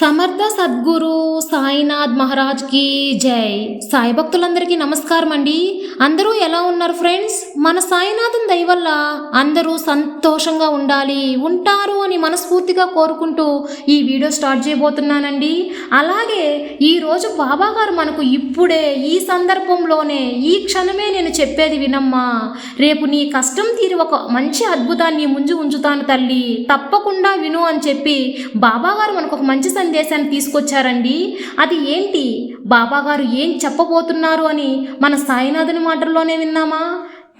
సమర్థ సద్గురు సాయినాథ్ మహారాజ్కి జై. సాయి భక్తులందరికీ నమస్కారం అండి. అందరూ ఎలా ఉన్నారు ఫ్రెండ్స్? మన సాయినాథం దయ వల్ల అందరూ సంతోషంగా ఉండాలి ఉంటారు అని మనస్ఫూర్తిగా కోరుకుంటూ ఈ వీడియో స్టార్ట్ చేయబోతున్నానండి. అలాగే ఈరోజు బాబా గారు మనకు ఇప్పుడే ఈ సందర్భంలోనే ఈ క్షణమే నేను చెప్పేది వినమ్మా. రేపు నీ కష్టం తీరి ఒక మంచి అద్భుతాన్ని ముంజు ఉంచుతాను తల్లి. తప్పకుండా విను అని చెప్పి బాబా గారు మనకు ఒక మంచి సందేశాన్ని తీసుకొచ్చారండి. అది ఏంటి? బాబాగారు ఏం చెప్పబోతున్నారు అని మన సాయినాథుని మాటల్లోనే విన్నామా?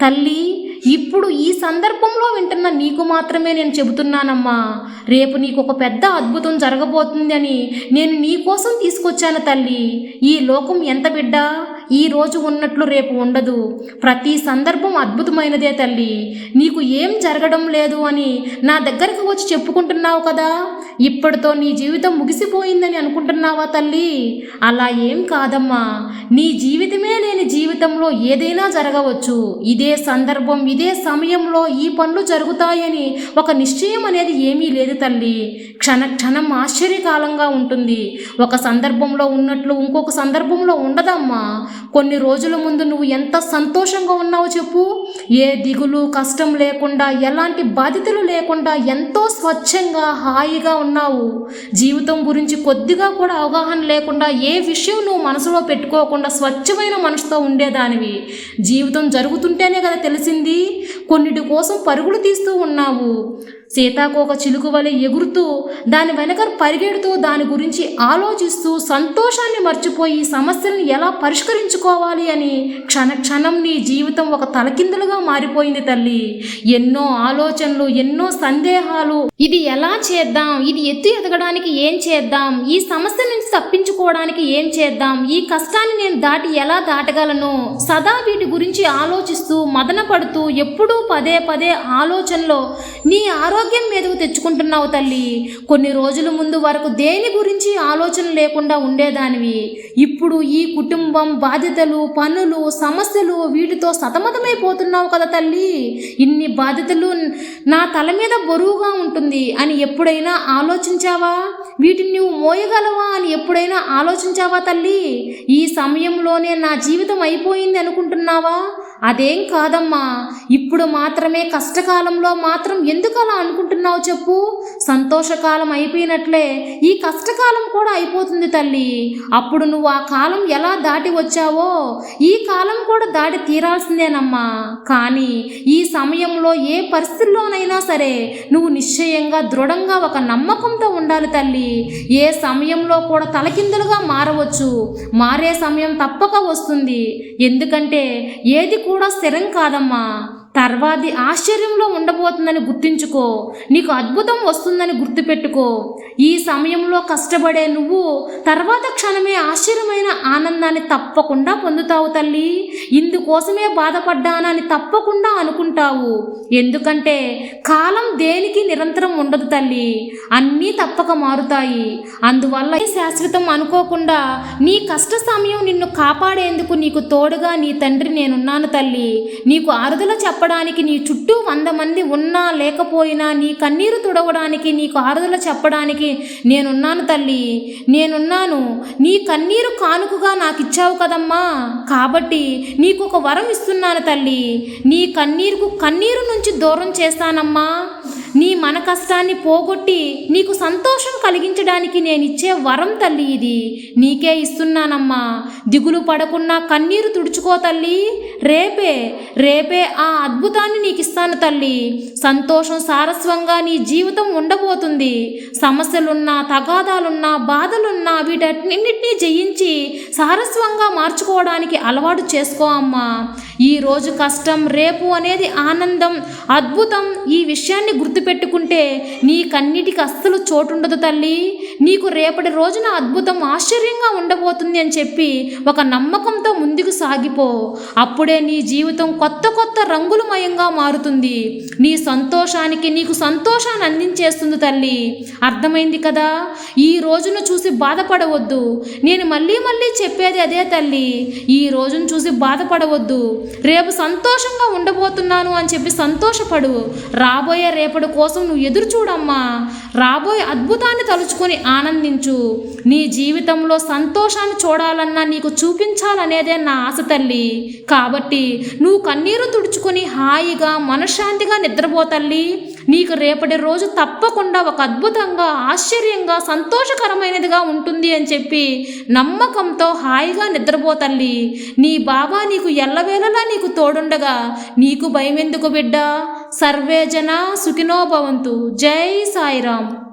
తల్లి ఇప్పుడు ఈ సందర్భంలో వింటున్న నీకు మాత్రమే నేను చెబుతున్నానమ్మా. రేపు నీకు ఒక పెద్ద అద్భుతం జరగబోతుంది అని నేను నీ కోసం తీసుకొచ్చాను తల్లి. ఈ లోకం ఎంత బిడ్డ? ఈ రోజు ఉన్నట్లు రేపు ఉండదు. ప్రతి సందర్భం అద్భుతమైనదే తల్లి. నీకు ఏం జరగడం లేదు అని నా దగ్గరకు వచ్చి చెప్పుకుంటున్నావు కదా? ఇప్పటితో నీ జీవితం ముగిసిపోయిందని అనుకుంటున్నావా తల్లి? అలా ఏం కాదమ్మా. నీ జీవితమే లేని జీవితంలో ఏదైనా జరగవచ్చు. ఇదే సందర్భం ఇదే సమయంలో ఈ పనులు జరుగుతాయని ఒక నిశ్చయం అనేది ఏమీ లేదు తల్లి. క్షణ క్షణం ఆశ్చర్యకాలంగా ఉంటుంది. ఒక సందర్భంలో ఉన్నట్లు ఇంకొక సందర్భంలో ఉండదమ్మా. కొన్ని రోజుల ముందు నువ్వు ఎంత సంతోషంగా ఉన్నావో చెప్పు. ఏ దిగులు కష్టం లేకుండా ఎలాంటి బాధ్యతలు లేకుండా ఎంతో స్వచ్ఛంగా హాయిగా ఉన్నావు. జీవితం గురించి కొద్దిగా కూడా అవగాహన లేకుండా ఏ విషయం నువ్వు మనసులో పెట్టుకోకుండా స్వచ్ఛమైన మనసుతో ఉండేదానివి. జీవితం జరుగుతుంటేనే కదా తెలిసింది. కొన్నిటి కోసం పరుగులు తీస్తూ ఉన్నావు. సీతాకోక చిలుకు వలె ఎగురుతూ దాని వెనక పరిగెడుతూ దాని గురించి ఆలోచిస్తూ సంతోషాన్ని మర్చిపోయి సమస్యలను ఎలా పరిష్కరించుకోవాలి అని క్షణ క్షణం నీ జీవితం ఒక తలకిందులుగా మారిపోయింది తల్లి. ఎన్నో ఆలోచనలు ఎన్నో సందేహాలు. ఇది ఎలా చేద్దాం? ఇది ఎత్తు ఎదగడానికి ఏం చేద్దాం? ఈ సమస్య నుంచి తప్పించుకోవడానికి ఏం చేద్దాం? ఈ కష్టాన్ని నేను దాటి ఎలా దాటగలను? సదా వీటి గురించి ఆలోచిస్తూ మదన పడుతూ ఎప్పుడూ పదే పదే ఆలోచనలో నీ ఆరో ఆరోగ్యం మీదకు తెచ్చుకుంటున్నావు తల్లి. కొన్ని రోజుల ముందు వరకు దేని గురించి ఆలోచన లేకుండా ఉండేదానివి. ఇప్పుడు ఈ కుటుంబం బాధ్యతలు పనులు సమస్యలు వీటితో సతమతమైపోతున్నావు కదా తల్లి. ఇన్ని బాధ్యతలు నా తల మీద బరువుగా ఉంటుంది అని ఎప్పుడైనా ఆలోచించావా? వీటిని నువ్వు మోయగలవా అని ఎప్పుడైనా ఆలోచించావా తల్లి? ఈ సమయంలోనే నా జీవితం అయిపోయింది అనుకుంటున్నావా? అదేం కాదమ్మా. ఇప్పుడు మాత్రమే కష్టకాలంలో మాత్రం ఎందుకు అలా అనుకుంటున్నావు చెప్పు. సంతోషకాలం అయిపోయినట్లే ఈ కష్టకాలం కూడా అయిపోతుంది తల్లి. అప్పుడు నువ్వు ఆ కాలం ఎలా దాటి వచ్చావో ఈ కాలం కూడా దాటి తీరాల్సిందేనమ్మా. కానీ ఈ సమయంలో ఏ పరిస్థితుల్లోనైనా సరే నువ్వు నిశ్చయంగా దృఢంగా ఒక నమ్మకంతో ఉండాలి తల్లి. ఏ సమయంలో కూడా తలకిందులుగా మారవచ్చు. మారే సమయం తప్పక వస్తుంది. ఎందుకంటే ఏది కూడా స్థిరం కాదమ్మా తర్వాది ఆశ్చర్యంలో ఉండబోతుందని గుర్తించుకో. నీకు అద్భుతం వస్తుందని గుర్తుపెట్టుకో. ఈ సమయంలో కష్టపడే నువ్వు తర్వాత క్షణమే ఆశ్చర్యమైన ఆనందాన్ని తప్పకుండా పొందుతావు తల్లి. ఇందుకోసమే బాధపడ్డానని తప్పకుండా అనుకుంటావు. ఎందుకంటే కాలం దేనికి నిరంతరం ఉండదు తల్లి. అన్నీ తప్పక మారుతాయి. అందువల్ల ఈ శాశ్వతం అనుకోకుండా నీ కష్ట సమయం నిన్ను కాపాడేందుకు నీకు తోడుగా నీ తండ్రి నేనున్నాను తల్లి. నీకు ఆరుదల చెప్పడానికి నీ చుట్టూ వంద మంది ఉన్నా లేకపోయినా నీ కన్నీరు తుడవడానికి నీకు ఆరుదల చెప్పడానికి నేనున్నాను తల్లి. నేనున్నాను. నీ కన్నీరు కానుకగా నాకు ఇచ్చావు కదమ్మా. కాబట్టి నీకు ఒక వరం ఇస్తున్నాను తల్లి. నీ కన్నీరుకు కన్నీరు నుంచి దూరం చేస్తానమ్మా. మన కష్టాన్ని పోగొట్టి నీకు సంతోషం కలిగించడానికి నేను ఇచ్చే వరం తల్లి ఇది. నీకే ఇస్తున్నానమ్మా. దిగులు పడకుండా కన్నీరు తుడుచుకో తల్లి. రేపే రేపే ఆ అద్భుతాన్ని నీకు ఇస్తాను తల్లి. సంతోషం సారస్వంగా నీ జీవితం ఉండబోతుంది. సమస్యలున్నా తగాదాలున్నా బాధలున్నా వీటన్నింటినీ జయించి సారస్వంగా మార్చుకోవడానికి అలవాటు చేసుకో అమ్మా. ఈ రోజు కష్టం రేపు అనేది ఆనందం అద్భుతం ఈ విషయాన్ని గుర్తుపెట్టుకుంటే నీకన్నిటికి అస్సలు చోటుండదు తల్లి. నీకు రేపటి రోజున అద్భుతం ఆశ్చర్యంగా ఉండబోతుంది అని చెప్పి ఒక నమ్మకంతో ముందుకు సాగిపో. అప్పుడే నీ జీవితం కొత్త కొత్త రంగులమయంగా మారుతుంది. నీ సంతోషానికి నీకు సంతోషాన్ని అందించేస్తుంది తల్లి. అర్థమైంది కదా? ఈ రోజును చూసి బాధపడవద్దు. నేను మళ్ళీ మళ్ళీ చెప్పేది అదే తల్లి. ఈ రోజును చూసి బాధపడవద్దు. రేపు సంతోషంగా ఉండబోతున్నాను అని చెప్పి సంతోషపడు. రాబోయే రేపటి కోసం నువ్వు ఎదురు చూడమ్మా. రాబోయే అద్భుతాన్ని తలుచుకొని ఆనందించు. నీ జీవితంలో సంతోషాన్ని చూడాలన్నా నీకు చూపించాలనేదే నా ఆశ తల్లి. కాబట్టి నువ్వు కన్నీరు తుడుచుకొని హాయిగా మనశ్శాంతిగా నిద్రపో తల్లి. నీకు రేపటి రోజు తప్పకుండా ఒక అద్భుతంగా ఆశ్చర్యంగా సంతోషకరమైనదిగా ఉంటుంది అని చెప్పి నమ్మకంతో హాయిగా నిద్రపో తల్లి. నీ బాబా నీకు ఎల్లవేళలా నీకు తోడుండగా. నీకు భయమెందుకు బిడ్డ? సర్వేజన సుఖినోభవంతు సుఖినో భవంతు. జై సాయిరామ్.